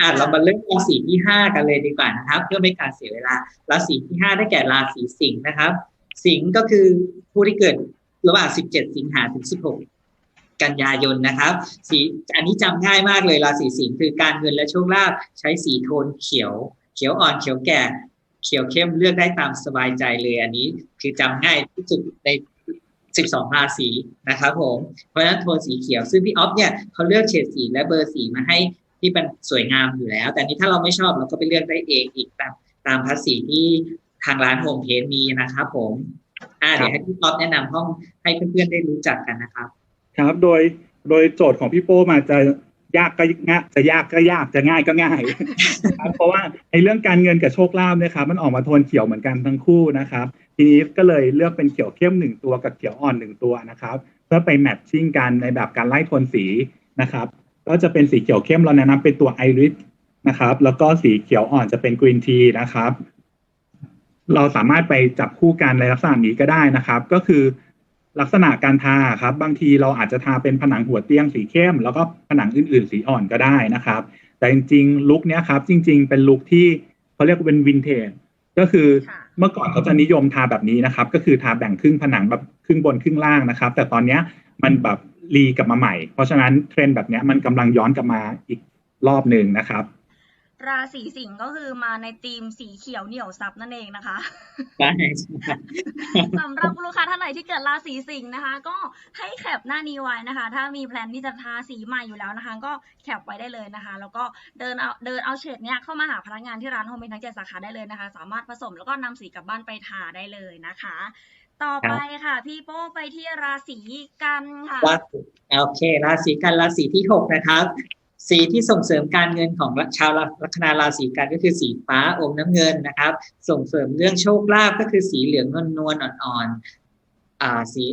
อะเรามาเริ่มราศีที่ห้ากันเลยดีกว่านะครับ เพื่อไม่การเสียเวลาราศีที่ห้าได้แก่ราศีสิงห์นะครับ สิงห์ก็คือผู้ที่เกิดระหว่าง 17 สิงหาถึง 16 กันยายนนะครับ สีอันนี้จำง่ายมากเลยราศีสิงห์คือการเงินและโชคลาภใช้สีโทนเขียว เขียวอ่อนเขียวแก่ เขียวเข้มเลือกได้ตามสบายใจเลยอันนี้คือจำง่ายที่สุดใน12ราศีนะครับผมเพราะฉะนั้นโทนสีเขียวซึ่งพี่ออฟเนี่ยเขาเลือกเฉดสีและเบอร์สีมาให้ ที่เป็นสวยงามอยู่แล้ว แต่นี้ถ้าเราไม่ชอบเราก็ไปเลือกได้เองอีกตามตามภาษีที่ทางร้านโฮมเพจมีนะครับผมอ่าเดี๋ยวให้พี่ออฟแนะนำห้องให้เพื่อนๆได้รู้จักกันนะครับ ครับโดยโดยโจทย์ของพี่โป้มาจะยากก็ง่ายจะยากก็ยากจะง่ายก็ง่ายครับเพราะว่าในเรื่องการเงินกับโชคลาภเนี่ยครับมันออกมาโทนเขียวเหมือนกันทั้งคู่นะครับ ทีนี้ก็เลยเลือกเป็นเขียวเข้มหนึ่งตัวกับเขียวอ่อนหนึ่งตัวนะครับ เพื่อไปแมทชิ่งกันในแบบการไล่โทนสีนะครับ ก็จะเป็นสีเขียวเข้มเราแนะนำเป็นตัวไอริสนะครับ แล้วก็สีเขียวอ่อนจะเป็นกรีนทีนะครับ เราสามารถไปจับคู่กันในลักษณะนี้ก็ได้นะครับ ก็คือลักษณะการทาครับ บางทีเราอาจจะทาเป็นผนังหัวเตียงสีเข้ม แล้วก็ผนังอื่น ๆ สีอ่อนก็ได้นะครับ แต่จริงๆลุคเนี้ยครับ จริง ๆ เป็นลุคที่เขาเรียกว่าเป็นวินเทจก็คือค่ะเมื่อก่อนเขาจะนิยมทาแบบนี้นะครับ ก็คือทาแบ่งครึ่งผนังแบบครึ่งบนครึ่งล่างนะครับ แต่ตอนเนี้ยมันแบบ รีกลับมาใหม่ เพราะฉะนั้นเทรนด์แบบเนี้ยมันกำลังย้อนกลับมาอีกรอบหนึ่งนะครับ ราศีสิงห์ก็คือมาในธีมสีเขียวเหนียวซับนั่นเองนะคะได้สำหรับคุณลูกค้าท่านไหนที่เกิดราศีสิงห์นะคะ ก็ให้แคปหน้านี้ไว้นะคะ ถ้ามีแพลนที่จะทาสีใหม่อยู่แล้วนะคะ ก็แคปไว้ได้เลยนะคะ แล้วก็เดินเอาเดินเอาเฉดเนี้ยเข้ามาหาพนักงานที่ร้านโฮมเมดทั้งเจ็ดสาขาได้เลยนะคะ สามารถผสมแล้วก็นำสีกลับบ้านไปทาได้เลยนะคะ ต่อไปค่ะ พี่โป้ไปที่ราศีกันค่ะราศีโอเค ราศีกันราศีที่หกนะครับ สีที่ส่งเสริมการเงินของชาวลัคนาราศีกันก็คือสีฟ้าอมน้ำเงินนะครับ ส่งเสริมเรื่องโชคลาภก็คือสีเหลืองนวลนวลๆอ่อนๆอ่าสี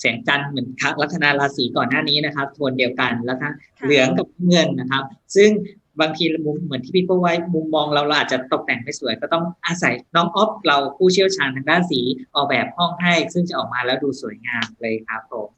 แสงจันทร์เหมือนลัคนาราศีก่อนหน้านี้นะครับโทนเดียวกันแล้วทั้งค่ะเหลืองกับน้ำเงินนะครับ ซึ่ง บางทีมุมเหมือนที่พี่โป้ไว้มุมมองเราเราอาจจะตกแต่งไม่สวย ก็ต้องอาศัยน้องออฟเราผู้เชี่ยวชาญทางด้านสีออกแบบห้องให้ ซึ่งจะออกมาแล้วดูสวยงามเลยครับผม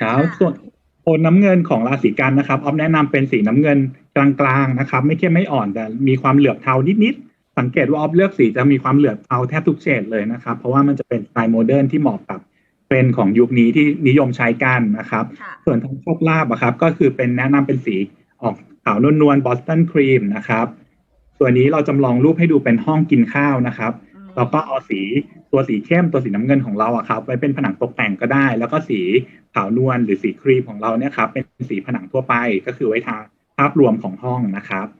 ครับส่วนโทนน้ำเงินของราศีกันนะครับออฟแนะนำเป็นสีน้ำเงินกลางๆนะครับ ไม่เข้มไม่อ่อนแต่มีความเหลือบเทานิดๆสังเกตว่าออฟเลือกสีจะมีความเหลือบเทาแทบทุกเฉดเลยนะครับ เพราะว่ามันจะเป็นสไตล์โมเดิร์นที่เหมาะกับเทรนด์ของยุคนี้ที่นิยมใช้กันนะครับค่ะส่วนทางโชคลาภอะครับ ก็คือเป็นแนะนำเป็นสีออก ขาวนวลๆบอสตันครีมนะครับ ตัวนี้เราจำลองรูปให้ดูเป็นห้องกินข้าวนะครับอืมเราก็เอาสีตัวสีเข้มตัวสีน้ำเงินของเราอะครับ ไว้เป็นผนังตกแต่งก็ได้ แล้วก็สีขาวนวลหรือสีครีมของเราเนี่ยครับเป็นสีผนังทั่วไปก็คือไว้ทาภาพรวมของห้องนะครับอ่า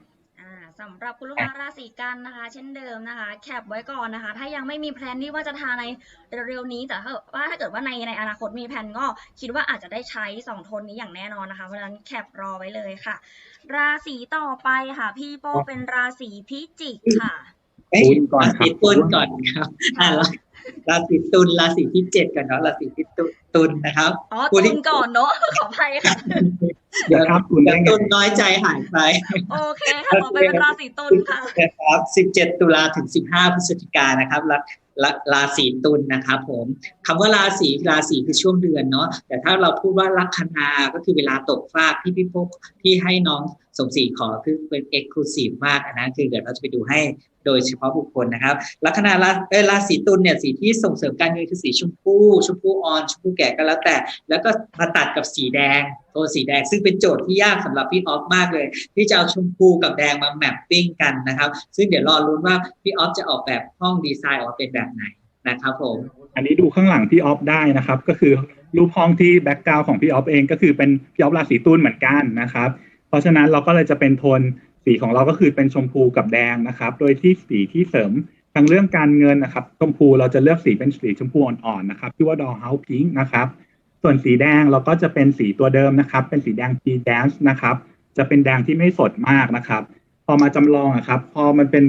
สำหรับคุณลูกค้าราศีกันนะคะ เช่นเดิมนะคะ แคปไว้ก่อนนะคะ ถ้ายังไม่มีแพลนที่ว่าจะทาในเร็วๆนี้แต่ถ้าว่าถ้าเกิดว่าในในอนาคตมีแพลนก็คิดว่าอาจจะได้ใช้สองโทนนี้อย่างแน่นอนนะคะ เพราะฉะนั้นแคปรอไว้เลยค่ะ ราศีต่อไปค่ะ พี่โป้เป็นราศีพิจิกค่ะเอ้ยตุลก่อนราครับศีตุลก่อนครับอ่ารา ราศีตุลราศีที่เจ็ดก่อนเนาะราศีที่ตุตุลนะครับอ๋อพูดตุที่นก่อนเนอะขออภัยค่ะเดี๋ยวครับคุณเดี๋ได้ยวไงตุลน้อยใจหายไปโอเคค่ะต่อไปเป็นราศีตุลค่ะนะครับ17ตุลาถึง15พฤศจิกายนนะครับราราราศีตุลนะครับผมคำว่าราศีราศีคือช่วงเดือนเนาะแต่ถ้าเราพูดว่าลัคนาก็คือเวลาตกฟากที่พี่พกที่ให้น้องส มศรีขอคือเป็นเอกลูซีฟมากอันนั้นคือเดี๋ยวเราจะไปดูให้โดยเฉพาะบุคคลนะครับ ลัคนาราเอราศีตุลเนี่ยสีที่ส่งเสริมการเงินคือสีชมพูชมพูอ่อนชมพูแก่ก็แล้วแต่ แล้วก็มาตัดกับสีแดงโทนสีแดง ซึ่งเป็นโจทย์ที่ยากสำหรับพี่ออฟมากเลย ที่จะเอาชมพูกับแดงมาแมปปิ้งกันนะครับ ซึ่งเดี๋ยวรอรุ้นว่าพี่ออฟจะออกแบบห้องดีไซน์ออกเป็นแบบไหนนะครับผมอันนี้ดูข้างหลังพี่ออฟได้นะครับ ก็คือรูปห้องที่แบ็กกราวของพี่ออฟเองก็คือเป็นพี่ออฟราศีตุลเหมือนกันนะครับ เพราะฉะนั้นเราก็เลยจะเป็นโทนสีของเราก็คือเป็นชมพูกับแดงนะครับ โดยที่สีที่เสริมทางเรื่องการเงินนะครับ ชมพูเราจะเลือกสีเป็นสีชมพูอ่อนๆนะครับที่ว่าดอเฮาส์พิงค์นะครับ ส่วนสีแดงเราก็จะเป็นสีตัวเดิมนะครับ เป็นสีแดง P dance นะครับ จะเป็นแดงที่ไม่สดมากนะครับ พอมาจำลองอะครับ พอมันเป็น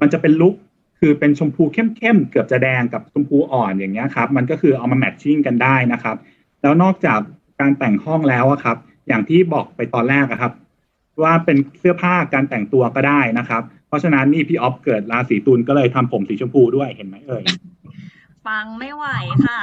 มันจะเป็นลุคคือเป็นชมพูเข้มๆเกือบจะแดงกับชมพูอ่อนอย่างเงี้ยครับ มันก็คือเอามาแมทชิ่งกันได้นะครับ แล้วนอกจากการแต่งห้องแล้วอะครับ อย่างที่บอกไปตอนแรกอะครับ ว่าเป็นเสื้อผ้าการแต่งตัวก็ได้นะครับ เพราะฉะนั้นนี่พี่ออฟเกิดราศีตุลก็เลยทำผมสีชมพูด้วยเห็นไหมเอ่ยปังไม่ไหวค่ะ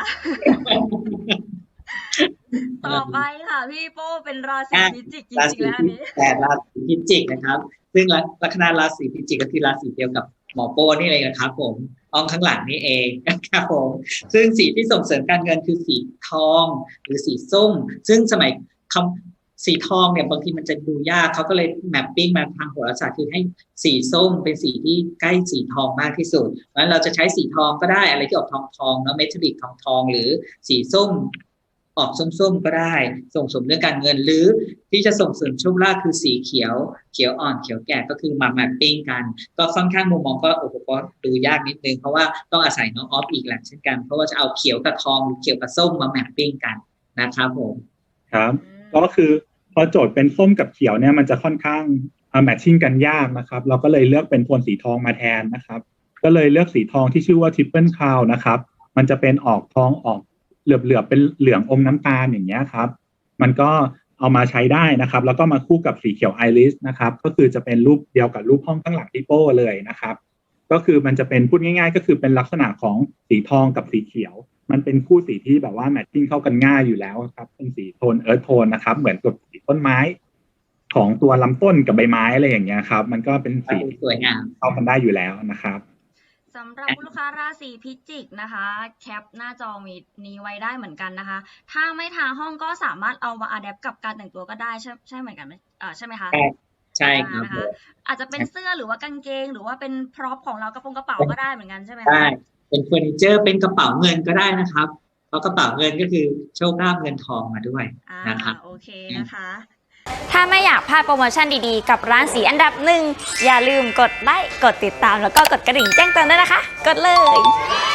ต่อไปค่ะ พี่โป้เป็นราศีพิจิกจราริงศีๆแล้วอันที่นี้แปดราศีพิจิกนะครับ ซึ่งลัลัคนาราศีพิจิกก็คือราศีเดียวกับหมอโป้นี่เลยนะครับผมอ้อมข้างหลังนี่เองนะครับผม ซึ่งสีที่ส่งเสริมการเงินคือสีทอง หรือสีส้ม ซึ่งสมัยคำ สีทองเนี่ยบางทีมันจะดูยากเขาก็เลยแมปปิ้งมาทางโหราศาสตร์คือให้สีส้มเป็นสีที่ใกล้สีทองมากที่สุดเพราะฉะนั้นเราจะใช้สีทองก็ได้อะไรที่ออกทองทองเนาะเมทัลลิกทองทองหรือสีส้มออกส้มๆก็ได้ส่งเสริมเรื่องการเงินหรือที่จะส่งเสริมโชคลาคือสีเขียว เขียวอ่อนเขียวแก่ก็คือมาแมปปิ้งกัน ก็ค่อนข้างมุมมองก็โอ้โหก็ดูยากนิดนึงเพราะว่าต้องอาศัยน้องออฟอีกแหละเช่นกันเพราะว่าจะเอาเขียวกับทองหรือเขียวกับส้มมาแมปปิ้งกันนะครับผมครับ ก็คือพอโจทย์เป็นส้มกับเขียวเนี่ยมันจะค่อนข้างแมทชิ่งกันยากนะครับ เราก็เลยเลือกเป็นโทนสีทองมาแทนนะครับ ก็เลยเลือกสีทองที่ชื่อว่า Triple Crown นะครับ มันจะเป็นออกทองออกเหลือบๆเป็นเหลืองอมน้ำตาลอย่างเงี้ยครับ มันก็เอามาใช้ได้นะครับ แล้วก็มาคู่กับสีเขียวไอริสนะครับ ก็คือจะเป็นรูปเดียวกับรูปห้องข้างหลังที่โป้เลยนะครับ ก็คือมันจะเป็นพูดง่าย ๆ ก็คือเป็นลักษณะของสีทองกับสีเขียว มันเป็นคู่สีที่แบบว่าแมทชิ่งเข้ากันง่ายอยู่แล้วครับ เป็นสีโทนเอิร์ธโทนนะครับเหมือนกับสีต้นไม้ ของตัวลำต้นกับใบไม้อะไรอย่างเงี้ยครับ มันก็เป็นสีสวยงามเข้ากันได้อยู่แล้วนะครับสำหรับคุณลูกค้าราศีพิจิกนะคะ แคปหน้าจอมีนี้ไว้ได้เหมือนกันนะคะ ถ้าไม่ทาห้องก็สามารถเอามาอัดแอปกับการแต่งตัวก็ได้ใช่ใช่เหมือนกันไหมอ่าใช่ไหมคะ ใช่ใช่ครับนะผคะมอาจจะเป็นเสื้อหรือว่ากางเกง หรือว่าเป็นพร็อพของเรากระโปรงกระเป๋าก็ได้เหมือนกันใช่ไหมคะได้เป็นเฟอร์นิเจอร์เป็นกระเป๋าเงินก็ได้นะครับ เพราะกระเป๋าเงินก็คือโชคลาภเงินทองมาด้วยอ่านะครับโอเคนะคะ ถ้าไม่อยากพลาดโปรโมชั่นดีๆ กับร้านสีอันดับหนึ่งอย่าลืมกดไลค์กดติดตามแล้วก็กดกระดิ่งแจ้งเตือนด้วยนะคะ กดเลย